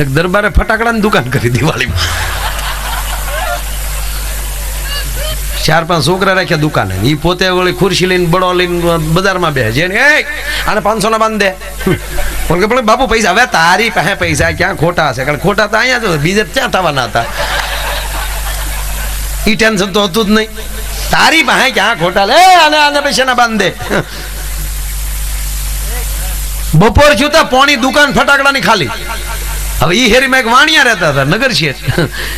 એક દરબારે ફટાકડાની દુકાન કરી દિવાળીમાં. ચાર પાંચ છોકરા રાખ્યા દુકાને. એ પોતે વળી ખુરશી લઈને બડો લઈને, બજારમાં બે છે એ પાંચસો ના બાંધ બોલ કે બાપુ, પૈસા, હવે તારી પાસે પૈસા ક્યાં ખોટા હશે કારણ ખોટા તો અહીંયા જ બીજે ક્યાં થવાના હતા? ઈ ટેન્શન તો હતું જ નહીં. તારી પાસે ક્યાં ખોટા લે? અને આને પૈસા ના બાંધ દે. બપોર થયું પોણી દુકાન ફટાકડાની ખાલી. હવે ઈ હેરીમાં એક વાણિયા રહેતા હતા, નગર શેઠ.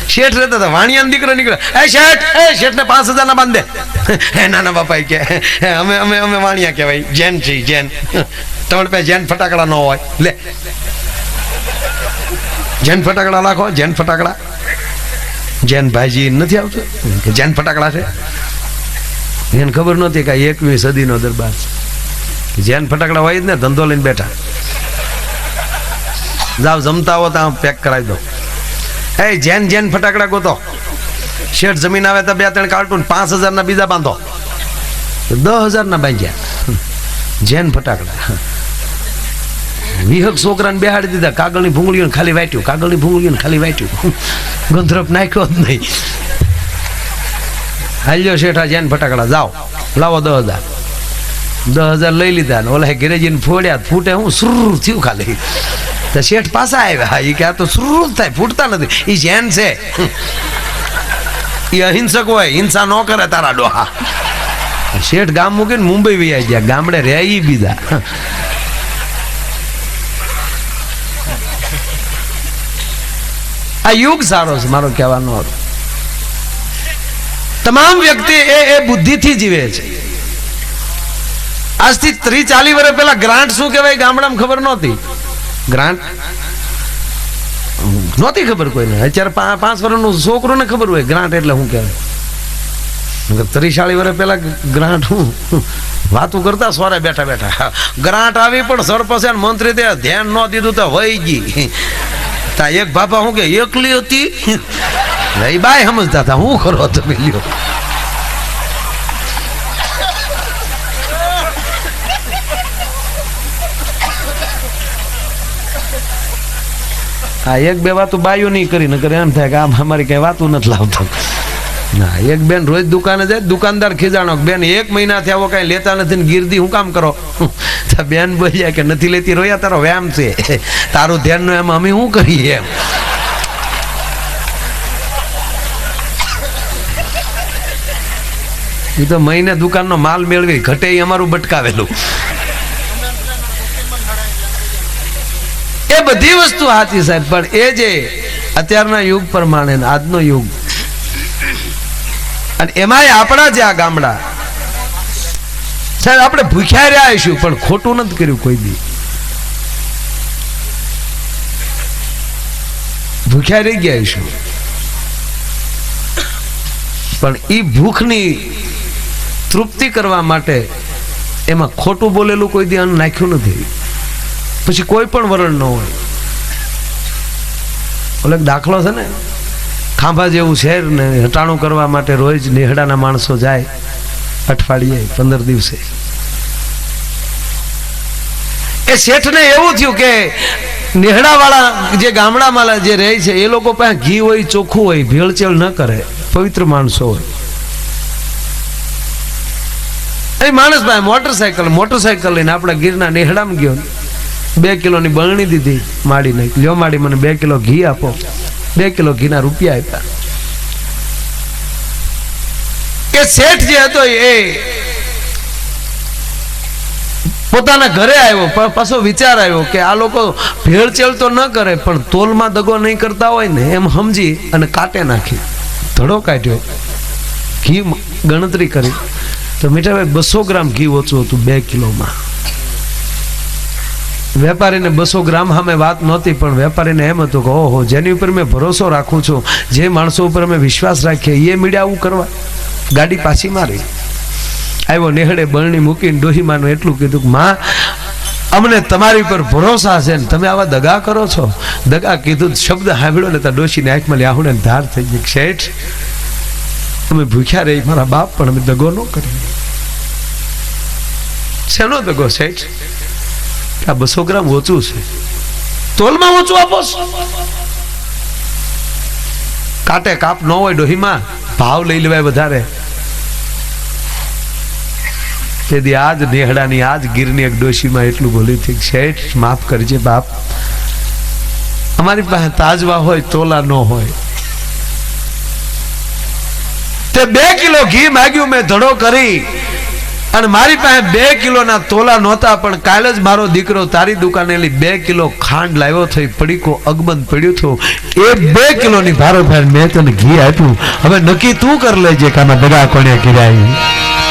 શેઠ રહેતા હતા, વાણિયાનો દીકરો નીકળે એ શેઠ, એ શેઠને પાંચ હજાર ના બાંધે. હે, નાના બાપા કે અમે અમે અમે વાણિયા કહેવાય. જૈન છે જૈન. તમારે પાસે જૈન ફટાકડા ન હોય. લે. જૈન ફટાકડા રાખો જૈન ફટાકડા. જૈન ભાઈજી નથી આવતું. જૈન ફટાકડા છે. એને ખબર નહોતી કે એકવીસ એકવી સદીનો દરબાર જૈન ફટાકડા હોય જ ને, ધંધો લઈને બેઠા. જાવ જમતા હો ત્યાં પેક કરાવી દો. એ, જેન જેન ફટાકડા ગોતો. શેઠ જમીન આવે તો બે ત્રણ કાર્ટૂન પાંચ હજારના બીજા બાંધો. દસ હજારના બાંધ્યા. જેન ફટાકડા. વિહક છોકરાને બેહાડી દીધા. કાગળની ભૂંગળીઓને ખાલી વાટ્યું. કાગળની ભૂંગળીઓને ખાલી વાટ્યું. ગંધરપ નાખ્યો જ નહીં. હાલ્યો શેઠા જેન ફટાકડા. જાઓ. લાવો દસ હજાર. દસ હજાર લઈ લીધા ને ઓલા ગેરેજીને ફોડ્યા. ફૂટે હું, સુર થયું ખાલી. શેઠ પાછા આવ્યા. એ કે આ તો સુર થાય, ફૂટતા નથી. એ જેન છે. એ અહિંસક હોય, હિંસા ન કરે તારા ડોહા. શેઠ ગામ મૂકીને મુંબઈ વૈયા ગયા, ગામડે રહે એ બીજા. આ યુગ સારો છે, મારો કહેવાનો હતો તમામ વ્યક્તિ એ એ બુદ્ધિથી જીવે છે. આજથી ત્રીસ ચાલીસ વર્ષ પહેલા ગ્રાન્ટ શું કહેવાય ગામડામાં ખબર નહોતી. ગ્રાન્ટ? નહોતી ખબર કોઈને. અત્યારે પાંચ વર્ષનો છોકરોને ખબર હોય ગ્રાન્ટ એટલે શું કહેવાય? ત્રીસ વર્ષ પહેલાં ગ્રાન્ટ હું વાતું કરતા સોરે બેઠા બેઠા. ગ્રાન્ટ આવી પણ સરપંચે મંત્રી તે ધ્યાન ન દીધું તો વહી ગઈ. તા એક બાપા હું કે, એકલી હતી? એ બાય સમજતા હતા. હું કરો તમે લ્યો હા, એક બે વાતો બાયું નહીં કરી, નકર એમ થાય કે આમ અમારી કઈ વાતું નથી લાવતો. ના, એક બેન રોજ દુકાને જાય, દુકાનદાર ખીજાણો બેન, એક મહિનાથી આવો કઈ લેતા નથી ને ગીરદી, હું કામ કરો? બેન બોલ્યા કે, નથી લેતી, રોયા તારો વ્યાયામ છે. તારું ધ્યાન એમ અમે શું કરીએ એમ? એ તો મહિને દુકાનનો માલ મેળવી, ઘટે અમારું બટકાવેલું એ બધી વસ્તુ સાચી સાહેબ, પણ એ જે અત્યારના યુગ પ્રમાણે આજનો યુગ. અને એમાંય આપણા જે આ ગામડા. સાહેબ, આપણે ભૂખ્યા રહ્યા છું પણ ખોટું નથી કર્યું કોઈ બી. ભૂખ્યા રહી ગયા છું પણ એ ભૂખની તૃપ્તિ કરવા માટે એમાં ખોટું બોલેલું કોઈ દી નાખ્યું નથી. પછી કોઈ પણ વરણ ન હોય. ઓલે દાખલો છે ને, ખાંભા જેવું શહેર ને હટાણું કરવા માટે રોજ નેહડાના માણસો જાય અઠવાડિયે, પંદર દિવસે. એ શેઠને એવું થયું કે નેહડાવાળા જે ગામડામાં જે રહે છે, એ લોકો પાસે ઘી હોય, ચોખ્ખું હોય, ભેળચેળ ન કરે, પવિત્ર માણસો હોય. એ માણસ ભાઈ મોટરસાયકલ મોટરસાયકલ લઈને આપણા ગીરના નેહડામાં ગયો. બે કિલોની બરણી દીધી માડી નાખી લ્યો માડી, મને બે કિલો ઘી આપો. બે કિલો ઘીના રૂપિયા આપ્યા. કે શેઠ જે હતો એ પોતાના ઘરે આવ્યો પણ પાછો વિચાર આવ્યો કે આ લોકો ભેળચેળ તો ન કરે, પણ તોલમાં દગો નહીં કરતા હોય ને એમ સમજી અને કાટે નાખી. ધડો કાઢ્યો. ઘી ગણતરી કરી. તો મીઠાભાઈ બસો ગ્રામ ઘી ઓછું હતું બે કિલોમાં. વેપારીને બસો ગ્રામ સામે વાત નહોતી, પણ વેપારીને એમ હતું કે, ઓહો, જેની ઉપર મેં ભરોસો રાખું છું, જે માણસો ઉપર અમે વિશ્વાસ રાખીએ એ મીડિયા આવું કરવા. ગાડી પાછી મારી. આવ્યો નેહડે બરણી મૂકીને ડોહીમાનું એટલું કીધું કે, માં, અમને તમારી પર ભરોસા છે ને, તમે આવા દગા કરો છો. દગા કીધું, શબ્દ સાંભળ્યો ને ત્યાં ડોશીને આંખમાં ને ધાર થઈ ગઈ શેઠ અમે ભૂખ્યા રહી, મારા બાપ પણ અમે દગો ન કરી શેનો દગો, શેઠ? આ બસો ગ્રામ ઓછું છે. તોલમાં ઓછું આપો કાટે કાપ ન હોય ડોહીમાં, ભાવ લઈ લેવાય વધારે. તેથી આજ નેહડાની, આજ ગીરની એક ડોશીમાં એટલું બોલ્યું થઈ શેઠ, માફ કરજે બાપ. અમારી પાસે તાજવા હોય, તોલા ન હોય. તે બે કિલો ઘી માગ્યું, મેં ધડો કરી. અને મારી પાસે બે કિલોના તોલા નહોતા, પણ કાલે જ મારો દીકરો તારી દુકાને બે કિલો ખાંડ લાવ્યો થઈ પડીકો અગબંધ પડ્યું હતું. એ બે કિલોની ભારો ભાઈ મેં તને ઘી આપ્યું. હવે નક્કી તું કર લેજે કે દગા કોને કર્યા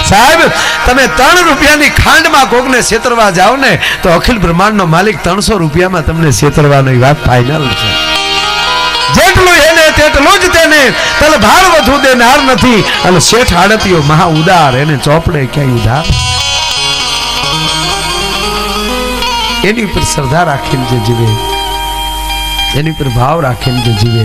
સાહેબ, તમે ત્રણ રૂપિયાની ખાંડમાં કોકને છેતરવા જાઓ ને, તો અખિલ બ્રહ્માંડનો માલિક ત્રણસો રૂપિયામાં તમને છેતરવાની વાત ફાઇનલ છે. જેટલું એને તેટલું જ તેને. તલ ભાર વધુ દેનાર નથી. અને શેઠ આડતીઓ મહા ઉદાર. એને ચોપડે ક્યાંય ઉધાર એની ઉપર શ્રદ્ધા રાખીને જે જીવે. એની પર ભાવ રાખીને જે જીવે.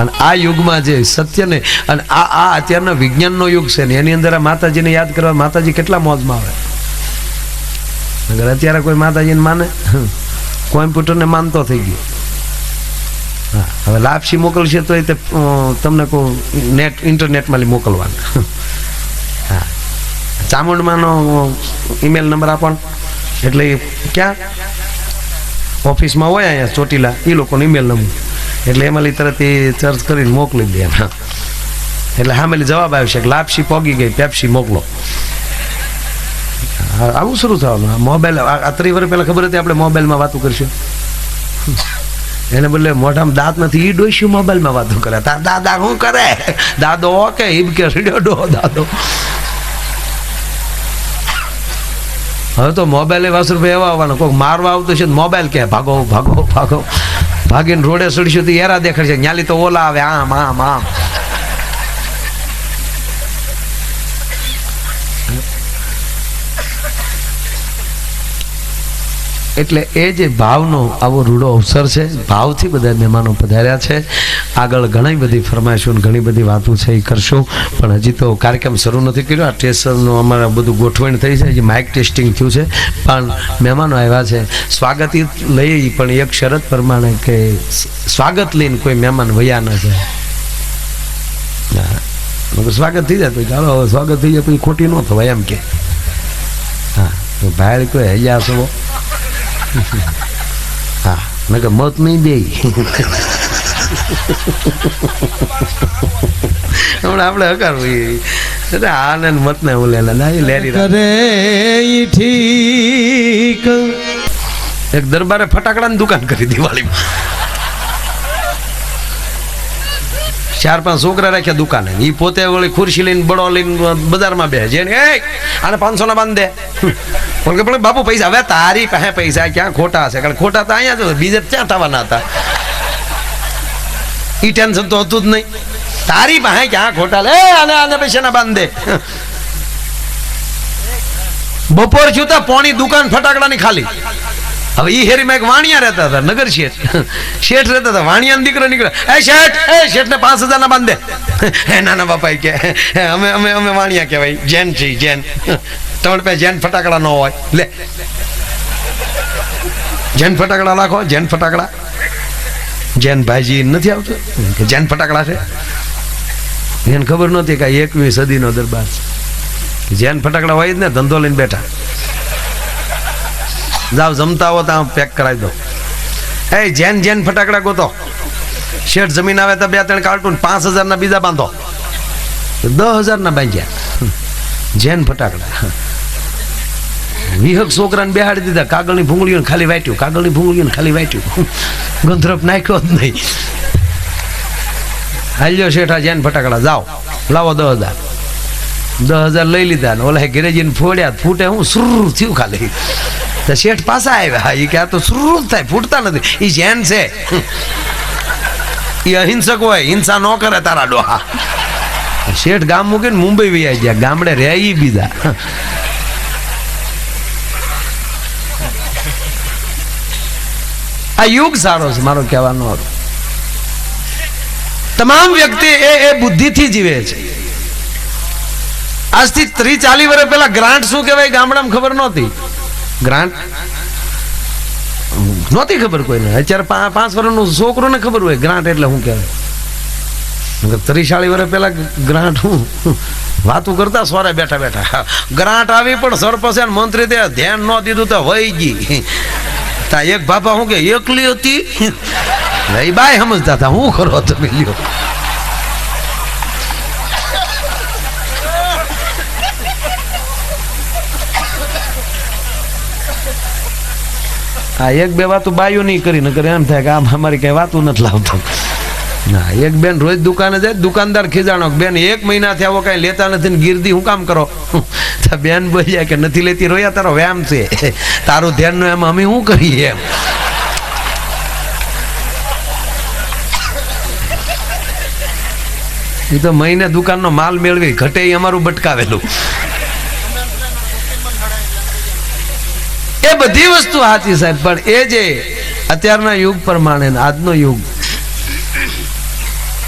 અને આ યુગમાં જે સત્યને અને આ આ અત્યારના વિજ્ઞાનનો યુગ છે ને, એની અંદર આ માતાજીને યાદ કરવા માતાજી કેટલા મોજમાં આવે? અગર અત્યારે કોઈ માતાજીને માને કોમ્પ્યુટરને માનતો થઈ ગયો. હવે લાપસી મોકલશે તો એ તમને કહું, નેટ ઇન્ટરનેટમાં મોકલવાનું. હા. ચામુંડમાંનો ઈમેલ નંબર આપણ એટલે ક્યાં? ઓફિસમાં હોય અહીંયા ચોટીલા એ લોકોનો ઈમેલ નંબર એટલે એમાં તરત એ સર્ચ કરીને મોકલી દે એમ. એટલે હામેલી જવાબ આવશે કે લાપસી પોગી ગઈ, પેપ્સી મોકલો. આવું શરૂ થવાનું. મોબાઈલ, આ- ત્રણ વર્ષ પહેલા ખબર હતી આપણે મોબાઈલમાં વાતો કરશું? એને બદલે મોઢામાં દાંત નથી એ ડોસ્યું મોબાઈલમાં વાતો કરે. તાર દાદા શું કરે? દાદો કે ઈબ કે ડો, દાદો. હવે તો મોબાઈલ એ વાસુરભાઈ એવા આવવાનો. કોઈક મારવા આવતો છે મોબાઈલ કે, ભાગો ભાગો ભાગો. ભાગીને રોડે સડીશું તો એરા દેખાડશે. ન્યાલી તો ઓલા આવે, આમ આમ આમ. એટલે એ જે ભાવનો આવો રૂડો અવસર છે, ભાવથી બધા મહેમાનો પધાર્યા છે. આગળ ઘણી બધી ફરમાઈશો ઘણી બધી વાતો છે, એ કરશું. પણ હજી તો કાર્યક્રમ શરૂ નથી કર્યો. આ ટેસ્ટનું અમારે બધું ગોઠવણ થઈ છે. હજી માઇક ટેસ્ટિંગ થયું છે. પણ મહેમાનો આવ્યા છે. સ્વાગત લઈ પણ એક શરત પ્રમાણે કે સ્વાગત લઈને કોઈ મહેમાન વયા ન જાય. સ્વાગત થઈ જાય તો ચાલો સ્વાગત થઈ જાય પછી ખોટી ન થવાય એમ કે. હા. તો ભાઈ કોઈ હૈયા છો? હા નકર મત નહીં દે હમણાં આપણે હકારવું એટલે આ ને મત ને હું લેલા ના લેરી. કરે ઠીક. એક દરબારે ફટાકડાની દુકાન કરી દિવાળીમાં. ચાર પાંચ છોકરા રાખ્યા દુકાને. એ પોતે વળી ખુરશી લઈને બડો લઈને બજારમાં બે જેને એ આને પાંચસો ના બાંધ પણ પણ બાપુ પૈસા, હવે તારી પાસે પૈસા ક્યાં ખોટા હશે કારણ ખોટા તો અહીંયા જ બીજે ક્યાં થવાના હતા? ઈ ટેન્શન તો હતું જ નહીં. તારી પાસે ક્યાં ખોટા લે? આને આને પૈસા ના બાંધે બપોર થયું પોણી દુકાન ફટાકડાની ખાલી. હવે ઈ હેરીમાં એક વાણિયા રહેતા હતા, નગર શેઠ. શેઠ રહેતા હતા, વાણિયાનો દીકરો નીકળે એ શેઠ, એ શેઠને પાંચ હજાર ના બાંધે હે, નાના બાપા કે અમે અમે અમે વાણિયા કહેવાય. જૈન છીએ, જૈન. તમારે પે જૈન ફટાકડા ન હોય. લે. જૈન ફટાકડા રાખો જૈન ફટાકડા. જૈન ભાઈજી નથી આવતો? જૈન ફટાકડા છે? એને ખબર નહોતી કે એકવીસ સદીનો દરબાર છે. જૈન ફટાકડા હોય જ ને, ધંધો લઈને બેઠા. જાવ જમતા હો, ત્યાં પેક કરાવી દો. એ, જેન જેન ફટાકડા ગોતો. શેઠ જમીન આવે તો બે, ત્રણ કાર્ટૂન, પાંચ હજારના બીજા બાંધો. દસ હજારના બાંધ્યા. જેન ફટાકડા. વિહક છોકરાને બેહાડી દીધા, કાગળની ભૂંગળીઓને ખાલી વાટ્યું, કાગળની ભૂંગળીઓને ખાલી વાટ્યું. ગંધરપ નાખ્યો જ નહીં. હાલ્યો શેઠા જેન ફટાકડા, જાઓ, લાવો દસ હજાર. દસ હજાર લઈ લીધા ને ઓલા ગેરેજીને ફોડ્યા, ફૂટે હું સુર થયું ખાલી. તો શેઠ પાછા આવ્યા. એ કે આ તો સુર થાય, ફૂટતા નથી. એ જૈન છે. એ અહિંસક હોય, હિંસા ન કરે તારા ડોહા. શેઠ ગામ મૂકીને મુંબઈ વહી ગયા. ગામડે રહે બીજા. આ યુગ સારો છે, મારો કહેવાનો અર્થ. તમામ વ્યક્તિ એ એ બુદ્ધિથી જીવે છે. આજથી ત્રી ચાલી વર્ષ પહેલા ગ્રાન્ટ શું કહેવાય ગામડામાં ખબર નહોતી. ગ્રાન્ટ? નહોતી ખબર કોઈને. અત્યારે પાંચ વર્ષનું છોકરોને ખબર હોય, ગ્રાન્ટ એટલે શું કહેવાય? ત્રીસાળી વર્ષ પહેલા ગ્રાન્ટ હું વાતું કરતા સોરે બેઠા બેઠા. ગ્રાન્ટ આવી પણ સરપંચ મંત્રી તે ધ્યાન ન દીધું તો વહી ગઈ. તા એક બાપા હું કે, એકલી હતી? એ બાય સમજતા હતા હું કરો તમે લ્યો આ એક બે વાતું બાયું નહીં કરી, નકર એમ થાય કે આમ અમારી કઈ વાતું નથી લાવતો. ના, એક બેન રોજ દુકાને જાય, દુકાનદાર ખીજાણો બેન, એક મહિનાથી આવો કઈ લેતા નથી ગીરદી હું કામ કરો? બેન બોલ્યા કે, નથી લેતી રોયા, તારો વ્યામ છે. તારું ધ્યાન એમ અમે શું કરીએ એમ? એ તો મહિને દુકાનનો માલ મેળવી, ઘટે અમારું બટકાવેલું. એ બધી વસ્તુ સાચી સાહેબ, પણ એ જે અત્યારના યુગ પ્રમાણે આજનો યુગ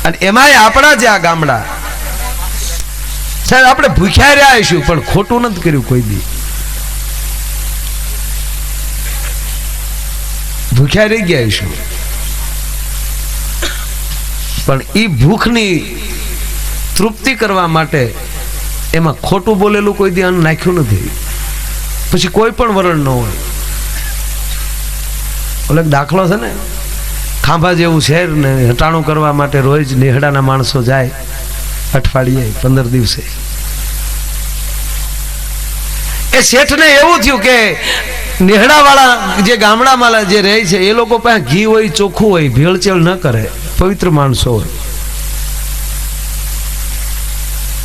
અને એમાંય આપણા જ આ ગામડા. સાહેબ, આપણે ભૂખ્યા રહ્યા આવીશું પણ ખોટું નથી કર્યું કોઈ બી. ભૂખ્યા રહી ગયા છું પણ એ ભૂખની તૃપ્તિ કરવા માટે એમાં ખોટું બોલેલું કોઈ દી અન્ન નાખ્યું નથી. પછી કોઈ પણ વરણ ન હોય. ઓલે દાખલો છે ને? ખાંભા જેવું શહેર ને હટાણું કરવા માટે રોજ નેહડાના માણસો જાય, અઠવાડિયે, પંદર દિવસે. એ શેઠને એવું થયું કે નેહડાવાળા જે ગામડામાં જે રહે છે, એ લોકો પાસે ઘી હોય, ચોખ્ખું હોય, ભેળચેળ ન કરે, પવિત્ર માણસો હોય.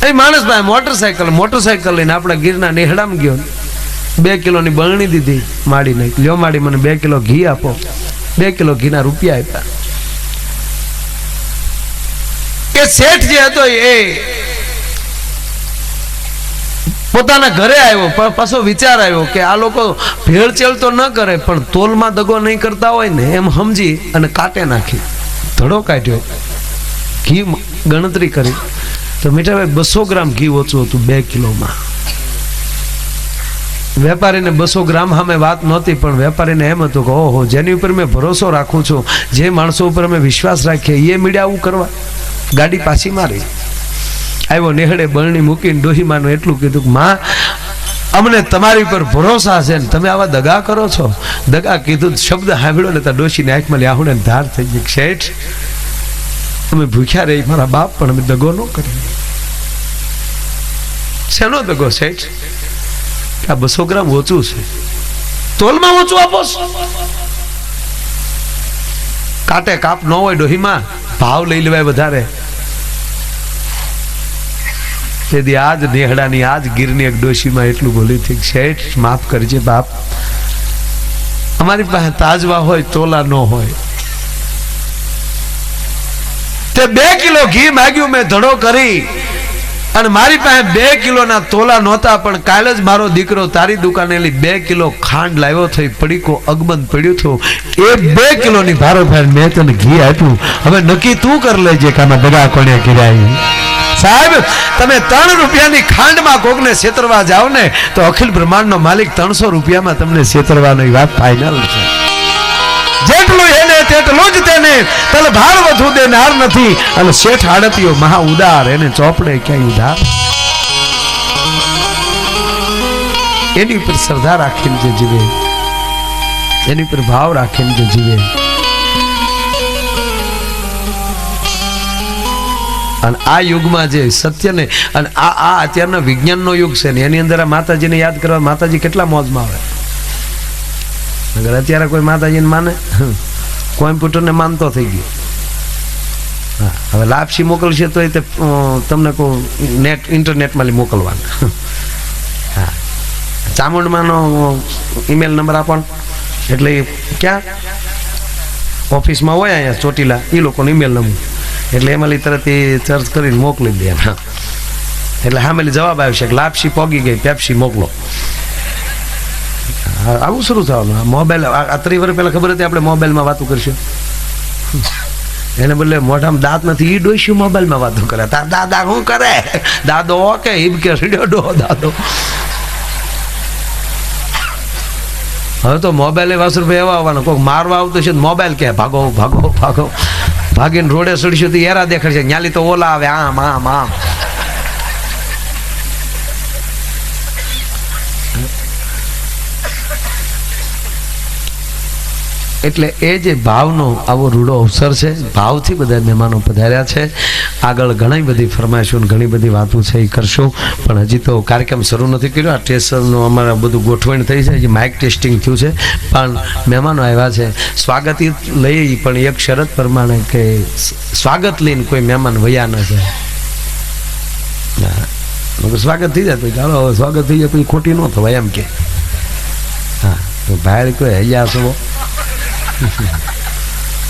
એ માણસ પાસે મોટરસાયકલ મોટરસાયકલ લઈને આપણા ગીરના નેહડામાં ગયો બે કિલોની બરણી દીધી, માડીને. લ્યો માડી, મને બે કિલો ઘી આપો. બે કિલો ઘીના રૂપિયા આપ્યા. એ શેઠ જે હતો એ પોતાના ઘરે આવ્યો પાછો વિચાર આવ્યો કે આ લોકો ભેળચેળ તો ન કરે, પણ તોલમાં દગો નહીં કરતા હોય ને એમ સમજી અને કાટે નાખી. ધડો કાઢ્યો. ઘી ગણતરી કરી. તો મીઠાભાઈ બસો ગ્રામ ઘી ઓછું હતું બે કિલોમાં. વેપારીને બસો ગ્રામ સામે વાત નહોતી, પણ વેપારીને એમ હતું કે, ઓહો, જેની ઉપર મેં ભરોસો રાખું છું, જે માણસો ઉપર અમે વિશ્વાસ રાખીએ એ મીડિયા આવું કરવા. ગાડી પાછી મારી. આવ્યો નેહડે બરણી મૂકીને ડોહીમાનું એટલું કીધું કે, માં, અમને તમારી ઉપર ભરોસા છે ને, તમે આવા દગા કરો છો? દગા કીધું, શબ્દ સાંભળ્યો ને ત્યાં ડોશીને આંખમાં લ્યાહુને ધાર થઈ ગઈ શેઠ, અમે ભૂખ્યા રહી મારા બાપ પણ અમે દગો ન કરી શેનો દગો, શેઠ? આ બસો ગ્રામ ઓછું છે. તોલમાં ઓછું આપો કાટે કાપ ન હોય ડોહીમાં, ભાવ લઈ લેવાય વધારે. તેથી આજ નેહડાની, આજ ગીરની એક ડોશીમાં એટલું બોલી થઈ શેઠ માફ કરજે બાપ. અમારી પાસે તાજવા હોય, તોલા ન હોય. તે બે કિલો ઘી માગ્યું, મેં ધડો કરી. અને મારી પાસે બે કિલોના તોલા નહોતા, પણ કાલે જ મારો દીકરો તારી દુકાનેલી બે કિલો ખાંડ લાવ્યો થઈ, પડીકો અગબંધ પડ્યું થયું. એ બે કિલોની ભારો ભાઈ મેં તને ઘી આપ્યું. હવે નક્કી તું કર લેજે કે આમાં કોને કર્યા સાહેબ, તમે ત્રણ રૂપિયાની ખાંડમાં કોકને છેતરવા જાઓ ને, તો અખિલ બ્રહ્માંડનો માલિક ત્રણસો રૂપિયામાં તમને છેતરવાની વાત ફાઇનલ છે. જેટલું એને તેટલું જ તેને. તલભાર વધુ દેનાર નથી. અને શેઠ આડતીઓ મહા ઉદાર, એને ચોપડે ક્યાંય ઉધાર એની ઉપર શ્રદ્ધા રાખીને જે જીવે. એની ઉપર ભાવ રાખીને જે જીવે. અને આ યુગમાં જે સત્યને, અને આ આ અત્યારના વિજ્ઞાનનો યુગ છે ને, એની અંદર આ માતાજીને યાદ કરવા માતાજી કેટલા મોજમાં આવે? અગર અત્યારે કોઈ માતાજીને માને કોમ્પ્યુટરને માનતો થઈ ગયો. હા, હવે લાપસી મોકલશે તો એ તમને કહું, નેટ ઇન્ટરનેટમાં મોકલવાના. હા. ચામુંડમાંનો ઈમેલ નંબર આપણ એટલે ક્યાં? ઓફિસમાં હોય અહીંયા, ચોટીલા એ લોકોનો ઈમેલ નંબર એટલે એમાં તરત એ સર્ચ કરીને મોકલી દે એમ. એટલે હામેલી જવાબ આવશે કે લાપસી પોગી ગઈ, પેપ્સી મોકલો. આવું શરૂ થવાનું. મોબાઈલ, આ ત્રણ વર્ષ પહેલા ખબર હતી આપણે મોબાઈલમાં વાતો કરશું? એને બદલે મોઢામાં દાંત નથી એ ડોસ્યું મોબાઈલમાં વાતો કરે. તાર દાદા શું કરે? દાદો કે ઈબ કે ડો દાદો. હવે તો મોબાઈલે વાસર ભાઈ એવા આવવાનો. કોઈક મારવા આવતો છે મોબાઈલ કે, ભાગો ભાગો ભાગો. ભાગીને રોડે સડશું તો એરા દેખાડશે. ન્યાલી તો ઓલા આવે, આમ આમ આમ. એટલે એ જે ભાવનો આવો રૂડો અવસર છે, ભાવથી બધા મહેમાનો પધાર્યા છે. આગળ ઘણી બધી ફરમાઈશો ઘણી બધી વાતો છે, એ કરશું. પણ હજી તો કાર્યક્રમ શરૂ નથી કર્યો. આ ટેસ્ટનું અમારે બધું ગોઠવણ થઈ છે. હજી માઇક ટેસ્ટિંગ થયું છે. પણ મહેમાનો આવ્યા છે. સ્વાગત લઈ પણ એક શરત પ્રમાણે કે સ્વાગત લઈને કોઈ મહેમાન વયા ન જાય. સ્વાગત થઈ જાય ચાલો, હવે સ્વાગત થઈ જાય કોઈ ખોટી ન થવાય એમ કે. હા. તો ભાઈ કોઈ હૈયા છો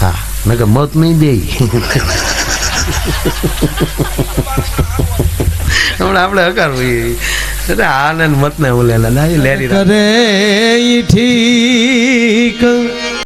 હા નકર મત નહીં દે હમણાં આપણે હકાર અરે આનંદ મત ને ઓલે ના લેરી રે ઠીક